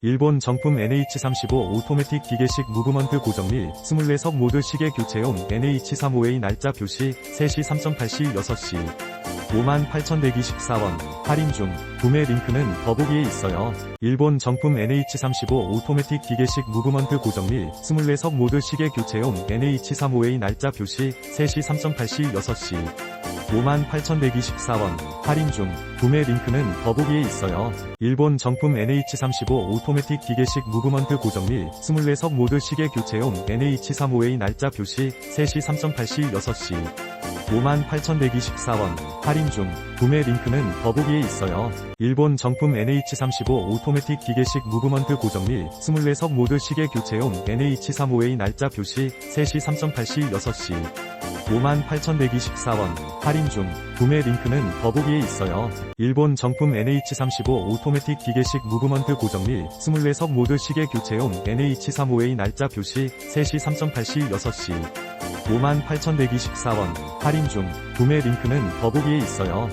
일본 정품 NH35 오토매틱 기계식 무브먼트 고정밀 24석 모드 시계 교체용 NH35A 날짜 표시 3시 3.8시 6시. 58,124원 할인 중. 구매 링크는 더보기에 있어요. 일본 정품 NH35 오토매틱 기계식 무브먼트 고정밀 24석 모드 시계 교체용 NH35A 날짜 표시 3시 3.8시 6시. 58,124원 할인 중 구매 링크는 더보기에 있어요. 일본 정품 NH35 오토매틱 기계식 무브먼트 고정밀 24석 모드 시계 교체용 NH35A 날짜 표시 3시 3.8시 6시 58,124원 할인 중 구매 링크는 더보기에 있어요. 일본 정품 NH35 오토매틱 기계식 무브먼트 고정밀 24석 모드 시계 교체용 NH35A 날짜 표시 3시 3.8시 6시 58,124원 할인 중 구매 링크는 더보기에 있어요. 일본 정품 NH35 오토매틱 기계식 무브먼트 고정밀 24석 모드 시계 교체용 NH35A 날짜 표시 3시 3.8시 6시 58,124원 할인 중 구매 링크는 더보기에 있어요.